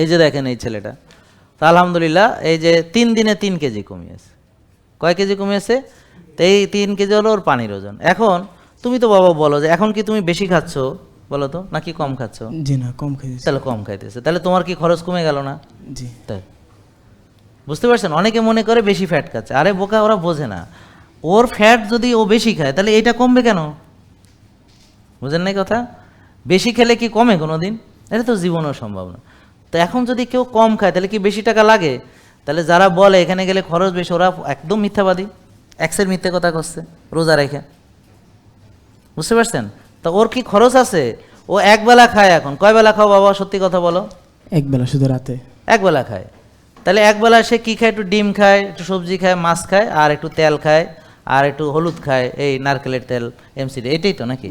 এই যে দেখেন এই ছেলেটা। তা আলহামদুলিল্লাহ এই যে তিন দিনে তিন কেজি কমিয়েছে। কয় কেজি কমিয়েছে? তো এই তিন কেজি হলো ওর পানির ওজন। এখন তুমি তো বাবা বলো যে এখন কি তুমি বেশি খাচ্ছ? বলো তো নাকি কম খাচ্ছ? জি না কম খেয়েছি তাহলে কম খাইতেছে। তাহলে তোমার কি খরচ কমে গেল না? জি। তাই। বুঝতে পারছেন? অনেকে মনে করে বেশি ফ্যাট খাচ্ছে। আরে বোকা ওরা বোঝে না। ওর ফ্যাট যদি ও বেশি খায় তাহলে এটা কমবে কেন? বুঝেন নাই কথা? বেশি খেলে কি কমে কোনো দিন এটা তো জীবনও সম্ভব না। তো এখন যদি কেউ কম খায় তাহলে কি বেশি টাকা লাগে? তাহলে যারা বলে এখানে গেলে খরচ বেশি ওরা একদম মিথ্যাবাদী। এক্সের মিথ্যে কথা করছে রোজা রেখে। বুঝতে পারছেন? তা ওর কি খরচ আছে? ও একবেলা খায় এখন। কয় বেলা খাও বাবা? সত্যি কথা বলো। এক বেলা শুধু রাতে। একবেলা খায়। তাহলে একবেলা সে কি খায়? একটু ডিম খায় একটু সবজি খায় মাছ খায় আর একটু তেল খায়। আর একটু হলুদ খায় এই নারকেলের তেল এমসিডি এটাই তো নাকি?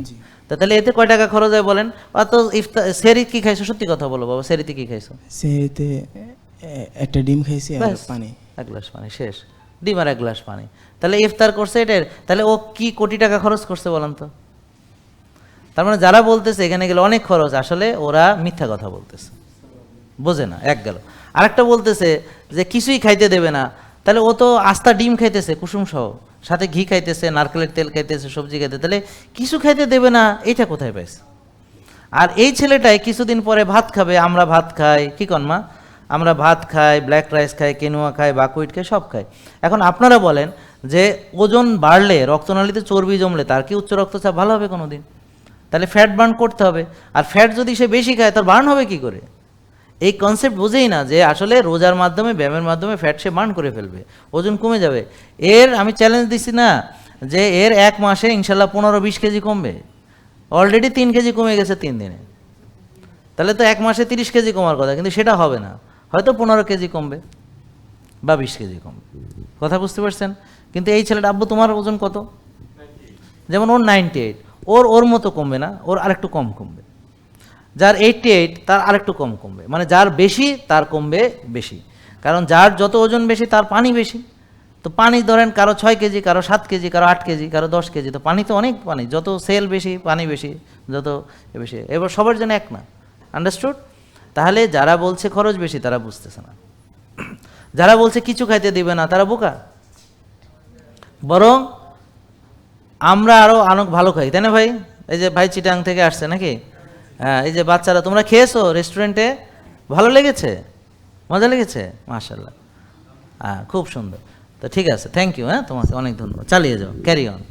তা তাহলে এতে কয় টাকা খরচ হয় বলেন? অত ইফতার সেরি কি খাইছো? সত্যি কথা বলো বাবা সেরিতে কি খাইছো? সেতে একটা ডিম খাইছি আর পানি। এক গ্লাস পানি শেষ। ডিম আর এক গ্লাস পানি। তাহলে ইফতার করছে এটার তাহলে ও কি কোটি টাকা খরচ করছে বলেন তো? তার মানে যারা বলতেছে এখানে গেলে অনেক খরচ আসলে ওরা মিথ্যা কথা বলতেছে। বোঝে না এক গেল। আরেকটা বলতেছে যে কিছুই খাইতে দেবে না। তাহলে ও তো আস্তা ডিম খাইতেছে কুসুম সহ সাথে ঘি খাইতেছে, নারকেলের তেল খাইতেছে, সবজি খাইতে তাহলে কিছু খাইতে দেবে না এটা কোথায় পাইছে? আর এই ছেলেটাই কিছুদিন পরে ভাত খাবে, আমরা ভাত খাই, কি কন মা? আমরা ভাত খাই ব্ল্যাক রাইস খাই কেনুয়া খাই বাকুইট খাই, সব খাই। এখন আপনারা বলেন যে ওজন বাড়লে, রক্তনালীতে চর্বি জমলে, তার কি উচ্চ রক্তচাপ ভালো হবে কোনো দিন তাহলে ফ্যাট বার্ন করতে হবে। আর ফ্যাট যদি সে বেশি খায়, তার বার্ন হবে কি করে? এই কনসেপ্ট বুঝেই না যে আসলে রোজার মাধ্যমে ব্যায়ামের মাধ্যমে ফ্যাট সে বার্ন করে ফেলবে ওজন কমে যাবে। এর আমি চ্যালেঞ্জ দিচ্ছি না যে এর এক মাসে ইনশাল্লাহ পনেরো বিশ কেজি কমবে। অলরেডি তিন কেজি কমে গেছে তিন দিনে। তাহলে তো এক মাসে তিরিশ কেজি কমার কথা কিন্তু সেটা হবে না। হয়তো পনেরো কেজি কমবে বা বিশ কেজি কমবে। কথা বুঝতে পারছেন? কিন্তু এই ছেলেটা আব্বু তোমার ওজন কত? যেমন ওর নাইনটি এইট ওর ওর মতো কমবে না ওর আরেকটু কম কমবে। যার এইটটি এইট তার আরেকটু কম কমবে। মানে যার বেশি, তার কমবে বেশি। কারণ যার যত ওজন বেশি, তার পানি বেশি। তো পানি ধরেন কারও ছয় কেজি, কারও সাত কেজি, কারও আট কেজি, কারও দশ কেজি, তো পানি তো অনেক পানি। যত সেল বেশি, পানি বেশি, যত বেশি। এবার সবার জন্য এক না। আন্ডারস্টুড তাহলে যারা বলছে খরচ বেশি, তারা বুঝতেছে না। যারা বলছে কিছু খাইতে দিবে না, তারা বোকা। বরং আমরা আরও অনেক ভালো খাই। তাই না ভাই? এই যে ভাই চিটাং থেকে আসছে নাকি? হ্যাঁ এই যে বাচ্চারা, তোমরা খেয়েছো রেস্টুরেন্টে ভালো লেগেছে? মজা লেগেছে? মাশাল্লাহ হ্যাঁ খুব সুন্দর। তো ঠিক আছে থ্যাংক ইউ হ্যাঁ তোমাকে অনেক ধন্যবাদ। চালিয়ে যাও ক্যারি অন